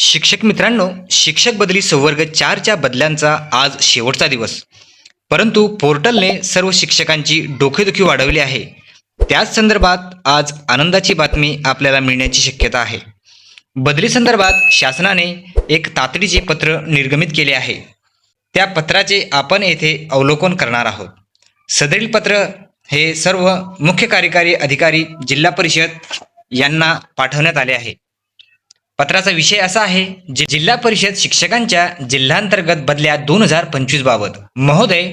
शिक्षक मित्रांनो शिक्षक बदली संवर्ग चारच्या बदल्यांचा आज शेवटचा दिवस. परंतु पोर्टलने सर्व शिक्षकांची डोकेदुखी वाढवली आहे. त्याच संदर्भात आज आनंदाची बातमी आपल्याला मिळण्याची शक्यता आहे. बदली संदर्भात शासनाने एक तातडीचे पत्र निर्गमित केले आहे. त्या पत्राचे आपण येथे अवलोकन करणार आहोत. सदरील पत्र हे सर्व मुख्य कार्यकारी अधिकारी जिल्हा परिषद यांना पाठवण्यात आले आहे. पत्राचा विषय असा आहे जिल्हा परिषद शिक्षकांच्या जिल्हांतर्गत बदल्या दोन हजार पंचवीस बाबत. महोदय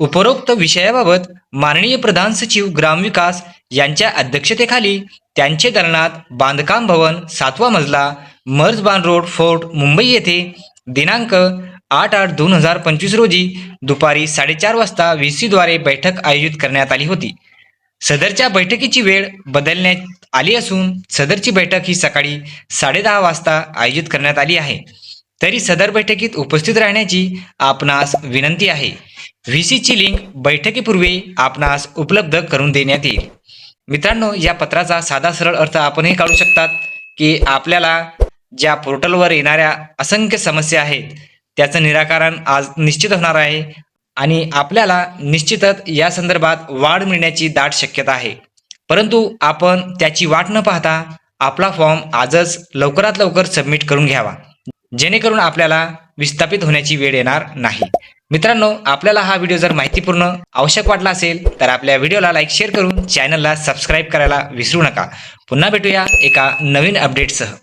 उपरोक्त विषयाबाबत माननीय प्रधान सचिव ग्रामविकास यांच्या अध्यक्षतेखाली त्यांचे दलनात बांधकाम भवन सातवा मजला मर्जबान रोड फोर्ट मुंबई येथे दिनांक आठ आठ दोन हजार पंचवीस रोजी दुपारी साडेचार वाजता व्ही सीद्वारे बैठक आयोजित करण्यात आली होती. सदरच्या बैठकीची वेळ बदलण्यात आली असून सदरची बैठक ही सकाळी साडेदहा वाजता आयोजित करण्यात आली आहे. तरी सदर बैठकीत उपस्थित राहण्याची आपणास विनंती आहे. व्ही सीची लिंक बैठकीपूर्वी आपणास उपलब्ध करून देण्यात येईल. मित्रांनो या पत्राचा साधा सरळ अर्थ आपणही काढू शकतात की आपल्याला ज्या पोर्टलवर येणाऱ्या असंख्य समस्या आहेत त्याचं निराकरण आज निश्चित होणार आहे आणि आपल्याला निश्चितच या संदर्भात वाढ मिळण्याची दाट शक्यता आहे. परंतु आपण त्याची वाट न पाहता आपला फॉर्म आजच लवकरात लवकर सबमिट करून घ्यावा. जेणेकरून आपल्याला विस्थापित होण्याची वेळ येणार नाही. मित्रांनो आपल्याला हा व्हिडिओ जर माहितीपूर्ण आवश्यक वाटला असेल तर आपल्या व्हिडिओला लाईक शेअर करून चॅनलला सबस्क्राईब करायला विसरू नका. पुन्हा भेटूया एका नवीन अपडेटसह